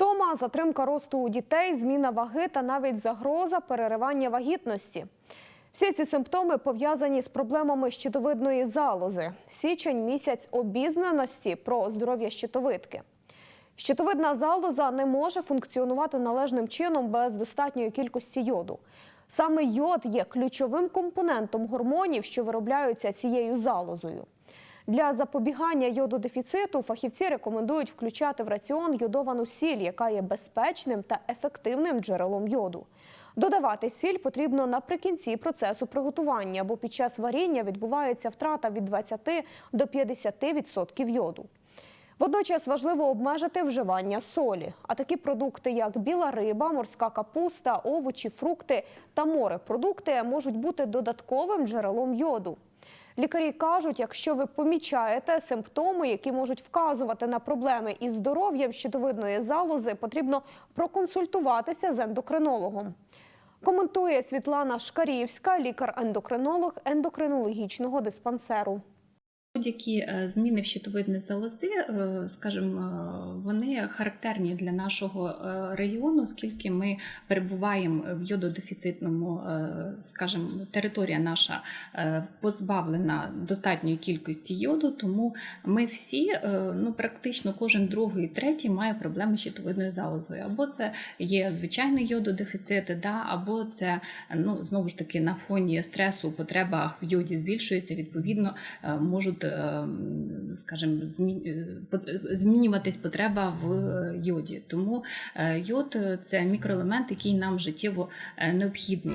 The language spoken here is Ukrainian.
Втома, затримка росту у дітей, зміна ваги та навіть загроза переривання вагітності. Всі ці симптоми пов'язані з проблемами щитовидної залози. Січень місяць обізнаності про здоров'я щитовидки. Щитовидна залоза не може функціонувати належним чином без достатньої кількості йоду. Саме йод є ключовим компонентом гормонів, що виробляються цією залозою. Для запобігання йододефіциту фахівці рекомендують включати в раціон йодовану сіль, яка є безпечним та ефективним джерелом йоду. Додавати сіль потрібно наприкінці процесу приготування, бо під час варіння відбувається втрата від 20 до 50% йоду. Водночас важливо обмежити вживання солі. А такі продукти, як біла риба, морська капуста, овочі, фрукти та морепродукти можуть бути додатковим джерелом йоду. Лікарі кажуть, якщо ви помічаєте симптоми, які можуть вказувати на проблеми із здоров'ям щитовидної залози, потрібно проконсультуватися з ендокринологом. Коментує Світлана Шкарівська, лікар-ендокринолог ендокринологічного диспансеру. Будь-які е, зміни в щитовидній залози, е, скажімо, е, вони характерні для нашого регіону, оскільки ми перебуваємо в йододефіцитному, скажімо, територія наша позбавлена достатньої кількості йоду, тому ми всі, ну практично кожен другий, третій має проблеми з щитовидною залозою. Або це є звичайний йододефіцит, да, або це ну знову ж таки на фоні стресу потреба в йоді збільшується, відповідно можуть, е, скажімо, змі- е, змінюватись потреба в е, йоді. Тому е, йод е, це мікроелемент, який нам життєво е, необхідний.